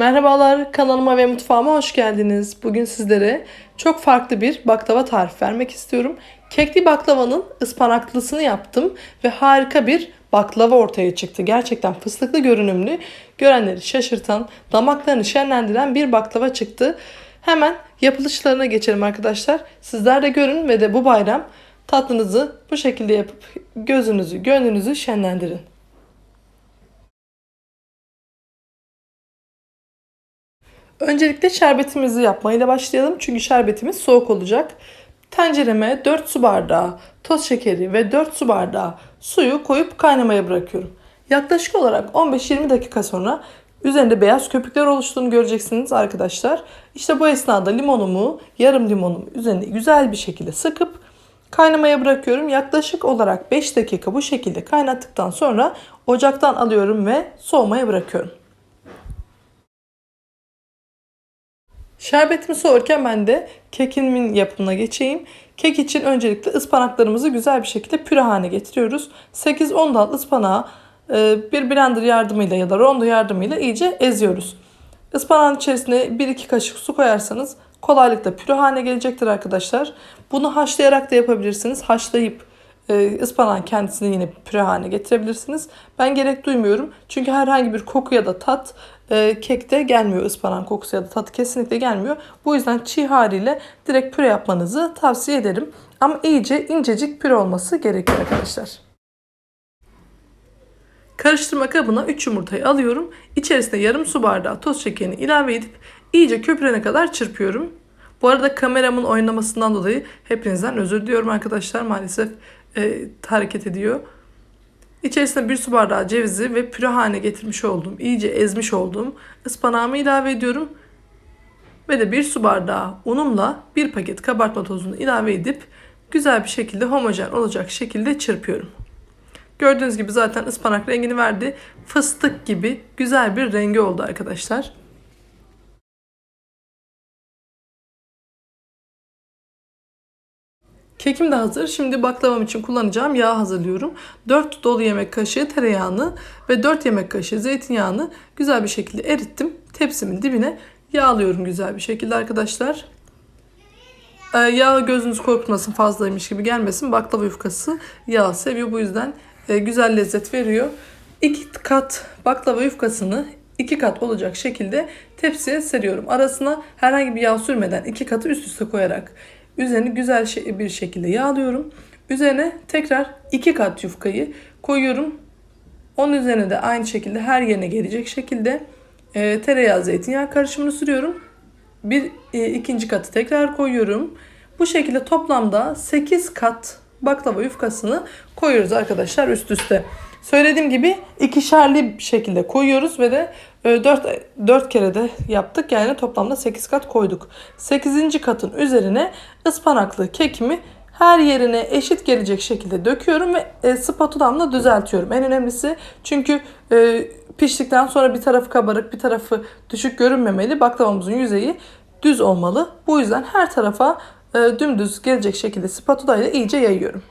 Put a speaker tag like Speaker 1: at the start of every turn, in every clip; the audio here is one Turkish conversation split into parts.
Speaker 1: Merhabalar kanalıma ve mutfağıma hoş geldiniz. Bugün sizlere çok farklı bir baklava tarifi vermek istiyorum. Kekli baklavanın ıspanaklısını yaptım ve harika bir baklava ortaya çıktı. Gerçekten fıstıklı görünümlü, görenleri şaşırtan, damaklarını şenlendiren bir baklava çıktı. Hemen yapılışlarına geçelim arkadaşlar. Sizler de görün ve de bu bayram tatlınızı bu şekilde yapıp gözünüzü, gönlünüzü şenlendirin. Öncelikle şerbetimizi yapmayla başlayalım. Çünkü şerbetimiz soğuk olacak. Tencereme 4 su bardağı toz şekeri ve 4 su bardağı suyu koyup kaynamaya bırakıyorum. Yaklaşık olarak 15-20 dakika sonra üzerinde beyaz köpükler oluştuğunu göreceksiniz arkadaşlar. İşte bu esnada limonumu, yarım limonumu üzerine güzel bir şekilde sıkıp kaynamaya bırakıyorum. Yaklaşık olarak 5 dakika bu şekilde kaynattıktan sonra ocaktan alıyorum ve soğumaya bırakıyorum. Şerbetimi soğurken ben de kekimin yapımına geçeyim. Kek için öncelikle ıspanaklarımızı güzel bir şekilde püre haline getiriyoruz. 8-10 dal ıspanağı e, bir blender yardımıyla ya da rondo yardımıyla iyice eziyoruz. Ispanağın içerisine 1-2 kaşık su koyarsanız kolaylıkla püre haline gelecektir arkadaşlar. Bunu haşlayarak da yapabilirsiniz. Haşlayıp e, ıspanağın kendisini yine püre haline getirebilirsiniz. Ben gerek duymuyorum. Çünkü herhangi bir koku ya da tat e, kekte gelmiyor. ıspanağın kokusu ya da tadı kesinlikle gelmiyor. Bu yüzden çiğ haliyle direkt püre yapmanızı tavsiye ederim. Ama iyice incecik püre olması gerekiyor arkadaşlar. Karıştırma kabına 3 yumurtayı alıyorum. İçerisine yarım su bardağı toz şekerini ilave edip iyice köpürene kadar çırpıyorum. Bu arada kameramın oynamasından dolayı hepinizden özür diliyorum arkadaşlar. Maalesef e, hareket ediyor. İçerisine bir su bardağı cevizi ve püre haline getirmiş olduğum, iyice ezmiş olduğum ıspanağımı ilave ediyorum. Ve de bir su bardağı unumla bir paket kabartma tozunu ilave edip güzel bir şekilde homojen olacak şekilde çırpıyorum. Gördüğünüz gibi zaten ıspanak rengini verdi. Fıstık gibi güzel bir rengi oldu arkadaşlar. Kekim de hazır. Şimdi baklavam için kullanacağım yağ hazırlıyorum. 4 dolu yemek kaşığı tereyağını ve 4 yemek kaşığı zeytinyağını güzel bir şekilde erittim. Tepsimin dibine yağlıyorum güzel bir şekilde arkadaşlar. Ee, yağ gözünüz korkutmasın fazlaymış gibi gelmesin. Baklava yufkası yağ seviyor. Bu yüzden e, güzel lezzet veriyor. 2 kat baklava yufkasını 2 kat olacak şekilde tepsiye seriyorum. Arasına herhangi bir yağ sürmeden 2 katı üst üste koyarak Üzerini güzel bir şekilde yağlıyorum. Üzerine tekrar iki kat yufkayı koyuyorum. Onun üzerine de aynı şekilde her yerine gelecek şekilde e, tereyağı zeytinyağı karışımını sürüyorum. Bir e, ikinci katı tekrar koyuyorum. Bu şekilde toplamda 8 kat baklava yufkasını koyuyoruz arkadaşlar üst üste. Söylediğim gibi ikişerli şekilde koyuyoruz ve de 4, e, 4 kere de yaptık. Yani toplamda 8 kat koyduk. 8. katın üzerine ıspanaklı kekimi her yerine eşit gelecek şekilde döküyorum ve e, spatulamla düzeltiyorum. En önemlisi çünkü e, piştikten sonra bir tarafı kabarık bir tarafı düşük görünmemeli. Baklavamızın yüzeyi düz olmalı. Bu yüzden her tarafa dümdüz gelecek şekilde spatula ile iyice yayıyorum.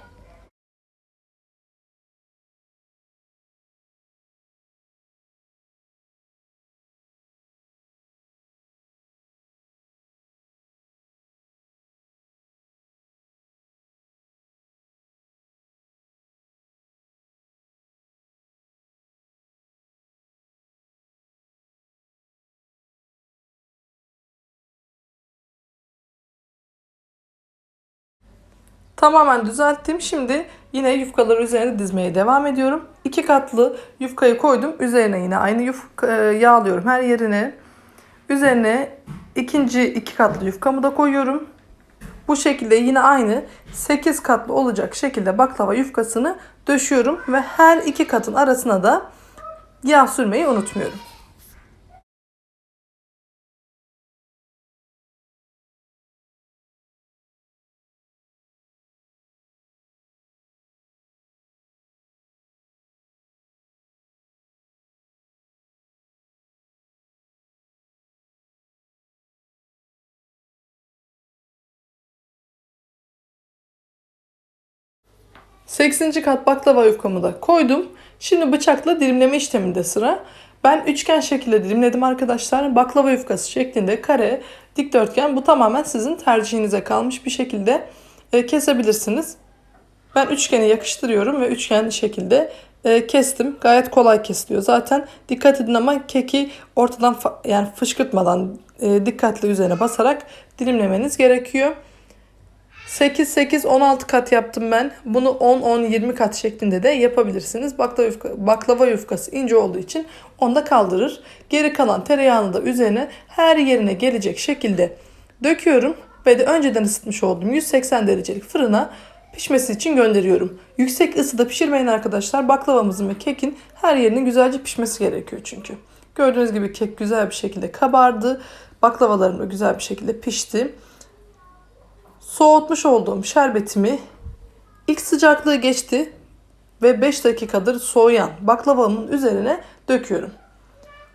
Speaker 1: Tamamen düzelttim. Şimdi yine yufkaları üzerine dizmeye devam ediyorum. İki katlı yufkayı koydum. Üzerine yine aynı yufka e, yağlıyorum her yerine. Üzerine ikinci iki katlı yufkamı da koyuyorum. Bu şekilde yine aynı 8 katlı olacak şekilde baklava yufkasını döşüyorum ve her iki katın arasına da yağ sürmeyi unutmuyorum. 8. kat baklava yufkamı da koydum. Şimdi bıçakla dilimleme işleminde sıra. Ben üçgen şekilde dilimledim arkadaşlar. Baklava yufkası şeklinde kare, dikdörtgen bu tamamen sizin tercihinize kalmış bir şekilde e, kesebilirsiniz. Ben üçgeni yakıştırıyorum ve üçgen şekilde e, kestim. Gayet kolay kesiliyor. Zaten dikkat edin ama keki ortadan yani fışkırtmadan e, dikkatli üzerine basarak dilimlemeniz gerekiyor. 8 8 16 kat yaptım ben. Bunu 10 10 20 kat şeklinde de yapabilirsiniz. Baklava yufka, baklava yufkası ince olduğu için onda kaldırır. Geri kalan tereyağını da üzerine her yerine gelecek şekilde döküyorum ve de önceden ısıtmış olduğum 180 derecelik fırına pişmesi için gönderiyorum. Yüksek ısıda pişirmeyin arkadaşlar. Baklavamızın ve kekin her yerinin güzelce pişmesi gerekiyor çünkü. Gördüğünüz gibi kek güzel bir şekilde kabardı. Baklavalarım da güzel bir şekilde pişti. Soğutmuş olduğum şerbetimi ilk sıcaklığı geçti ve 5 dakikadır soğuyan baklavamın üzerine döküyorum.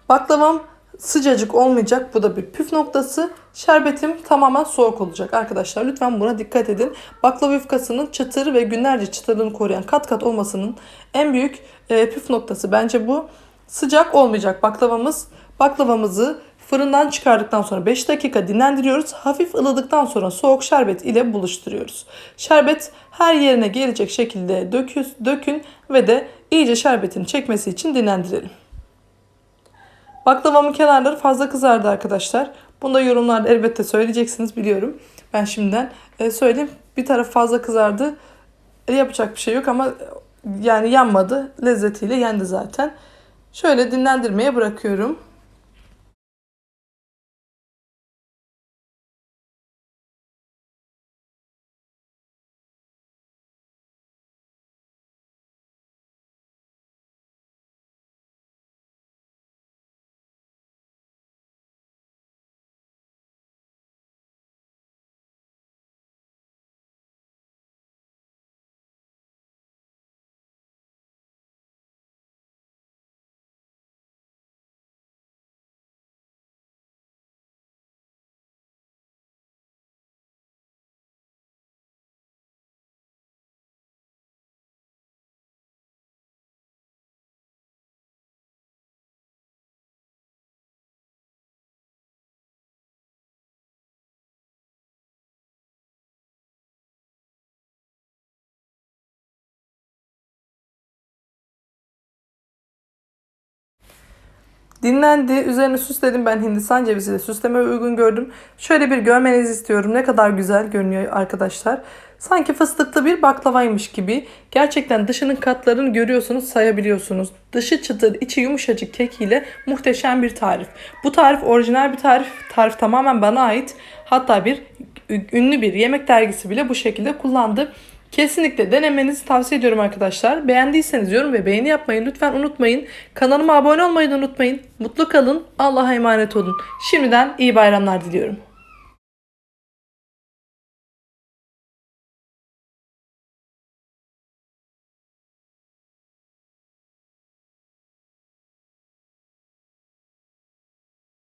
Speaker 1: Baklavam sıcacık olmayacak. Bu da bir püf noktası. Şerbetim tamamen soğuk olacak arkadaşlar. Lütfen buna dikkat edin. Baklava yufkasının çıtır ve günlerce çıtırlığını koruyan kat kat olmasının en büyük e, püf noktası bence bu. Sıcak olmayacak baklavamız. Baklavamızı fırından çıkardıktan sonra 5 dakika dinlendiriyoruz. Hafif ılıdıktan sonra soğuk şerbet ile buluşturuyoruz. Şerbet her yerine gelecek şekilde dökün, dökün ve de iyice şerbetin çekmesi için dinlendirelim. Baklavamın kenarları fazla kızardı arkadaşlar. Bunu da yorumlarda elbette söyleyeceksiniz biliyorum. Ben şimdiden e, söyleyeyim. Bir taraf fazla kızardı. E, yapacak bir şey yok ama yani yanmadı. Lezzetiyle yendi zaten. Şöyle dinlendirmeye bırakıyorum. Dinlendi. Üzerine süsledim. Ben Hindistan ceviziyle süslemeye uygun gördüm. Şöyle bir görmenizi istiyorum. Ne kadar güzel görünüyor arkadaşlar. Sanki fıstıklı bir baklavaymış gibi. Gerçekten dışının katlarını görüyorsunuz, sayabiliyorsunuz. Dışı çıtır, içi yumuşacık kekiyle muhteşem bir tarif. Bu tarif orijinal bir tarif. Tarif tamamen bana ait. Hatta bir ünlü bir yemek dergisi bile bu şekilde kullandı. Kesinlikle denemenizi tavsiye ediyorum arkadaşlar. Beğendiyseniz yorum ve beğeni yapmayı lütfen unutmayın. Kanalıma abone olmayı da unutmayın. Mutlu kalın. Allah'a emanet olun. Şimdiden iyi bayramlar diliyorum.